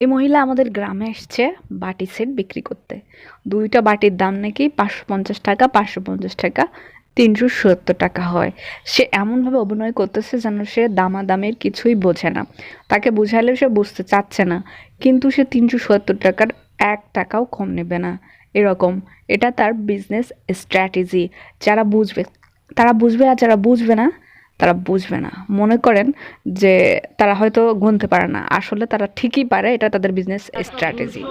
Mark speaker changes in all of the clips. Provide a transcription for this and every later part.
Speaker 1: এই মহিলা আমাদের গ্রামে এসছে বাটি সেট বিক্রি করতে। দুইটা বাটির দাম নাকি পাঁচশো পঞ্চাশ টাকা, পাঁচশো পঞ্চাশ টাকা, তিনশো সত্তর টাকা হয়। সে এমনভাবে অভিনয় করতেছে যেন সে দামাদামের কিছুই বোঝে না। তাকে বুঝালে সে বুঝতে চাচ্ছে না, কিন্তু সে তিনশো সত্তর টাকার এক টাকাও কম নেবে না। এরকম, এটা তার বিজনেস স্ট্র্যাটেজি যারা বুঝবে, তারা বুঝবে আর যারা বুঝবে না তারা বুঝবে না। মনে করেন যে তারা হয়তো গুনতে পারে না। আসলে তারা ঠিকই পারে এটা তাদের বিজনেস স্ট্র্যাটেজি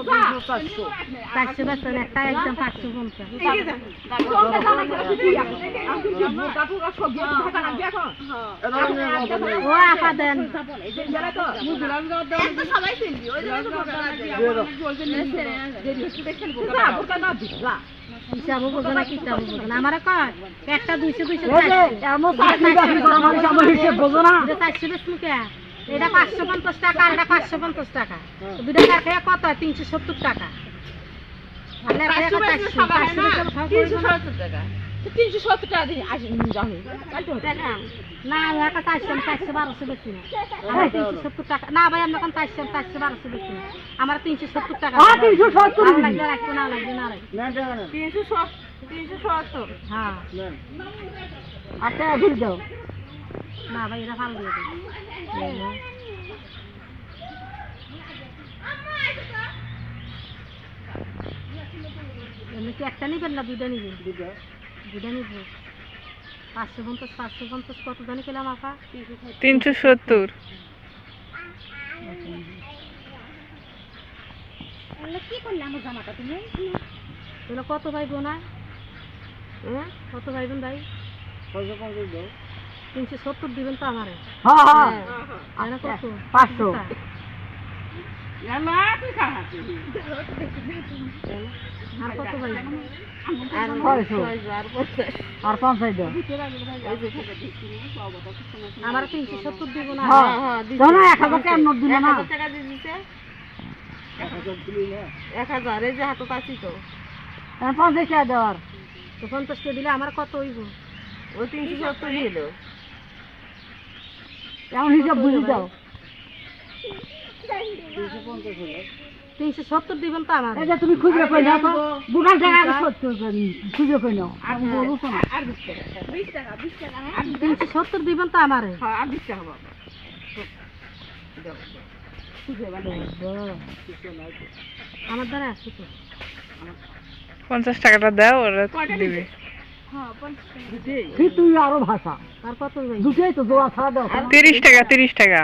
Speaker 2: একটা একদম পাঁচশো পঞ্চাশ ও আপা দেন হিসাবও বোঝো না কিতাবও বোঝো না। আমার কয় একটা দুইশো দুইশো চারশো। বেশ মুখে। এটা পাঁচশো পঞ্চাশ টাকা আর এটা পাঁচশো পঞ্চাশ টাকা। দুটা টাকা কত তিনশো সত্তর টাকা।
Speaker 3: তিনশো সত্তর টাকা দিন আসেন যাবে
Speaker 2: না আমি একটা চারশো চারশো বারোশো বেশি না। আমার তিনশো সত্তর টাকা। না ভাই আমি এখন চারশো আমি চারশো বারোশো বেশি না। আমার তিনশো সত্তর টাকা তিনশো সত্তর লাগবে রাখব না লাগবে না লাগবে।
Speaker 3: তিনশো সত্তর তিনশো সত্তর।
Speaker 2: হ্যাঁ।
Speaker 3: আচ্ছা ভুল দাও।
Speaker 2: না ভাই এটা ভালো দিয়ে দেবে এমনি কি একটা নিবেন না দুইটা নিবেন? দুইটা। নিব পাঁচশো পঞ্চাশ পাঁচশো পঞ্চাশ কত জানি পেলাম আপা
Speaker 1: তিনশো সত্তর।
Speaker 2: এগুলো কত ভাই বোনা হ্যাঁ? কত ভাই বোন ভাই? তিনশো সত্তর দিবেন তো আমারে। আর কত?
Speaker 3: পাঁচশো।
Speaker 2: আর
Speaker 3: পঞ্চাশ।
Speaker 2: আমার তিনশো সত্তর দিব না।
Speaker 3: এক হাজার টাকার নোট দিলে না।
Speaker 2: টাকা দিয়ে দিছে। এক হাজার এই যে হাতত আছি তো।
Speaker 3: পঞ্চাশ টাকা দেওয়ার
Speaker 2: তো পঞ্চাশ টাকা দিলে আমার কত হইব?
Speaker 3: ও তিনশো সত্তর দিল। এমন হিসাব বুঝে দাও।
Speaker 2: তিনশো সত্তর দিবেন তো আমার।
Speaker 3: তুমি খুচরো কই নাও তো। দোকান আগে সত্তর খুচরো কই নাও। বলছো
Speaker 2: তিনশো সত্তর দিবেন তো আমারে।
Speaker 3: আর বিশ টাকা
Speaker 2: আমার দ্বারা আছে তো।
Speaker 1: পঞ্চাশ টাকাটা দাও ওরা দিবে।
Speaker 3: তুই আরও ভাষা।
Speaker 2: আর কত ভাই?
Speaker 3: দুটোই তো জোড়া ছাড়া দাও।
Speaker 1: তিরিশ টাকা তিরিশ টাকা।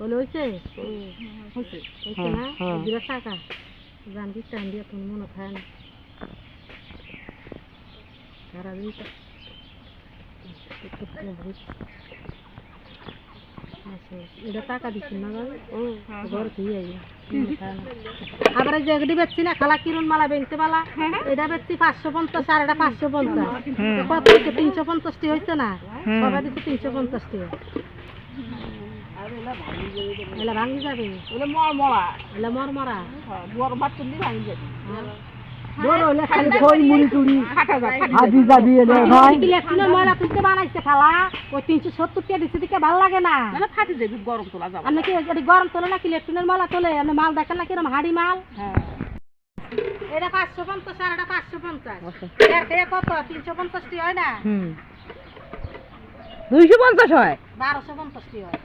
Speaker 2: বলে হয়েছে? হয়েছে। না?
Speaker 3: হ্যাঁ।
Speaker 2: দিবে টাকা? জানবি টান দিয়ে তুমি মনে খায় না। সারা দিন আবার যে এগুলি বেচছি না খালা কিরণ মালা বেনতে মালা এটা বেচছি পাঁচশো পঞ্চাশ আর এটা পাঁচশো পঞ্চাশ। কত হয়েছে? তিনশো পঞ্চাশটি হয়েছে না। সবাই দিচ্ছে তিনশো পঞ্চাশটি। ভাঙি যাবে।
Speaker 3: মর মরা।
Speaker 2: মর মরা।
Speaker 3: বড় বাচ্চা দিয়ে ভাঙি যাবে।
Speaker 2: হ্যাঁ।
Speaker 3: মানে
Speaker 2: এটি মাল দেখেন না কিরম হাড়ি মাল
Speaker 3: হ্যাঁ
Speaker 2: পাঁচশো পঞ্চাশ আর এটা পাঁচশো পঞ্চাশ কত তিনশো পঞ্চাশটি হয় না
Speaker 3: দুইশো পঞ্চাশ হয়
Speaker 2: বারোশো পঞ্চাশটি হয়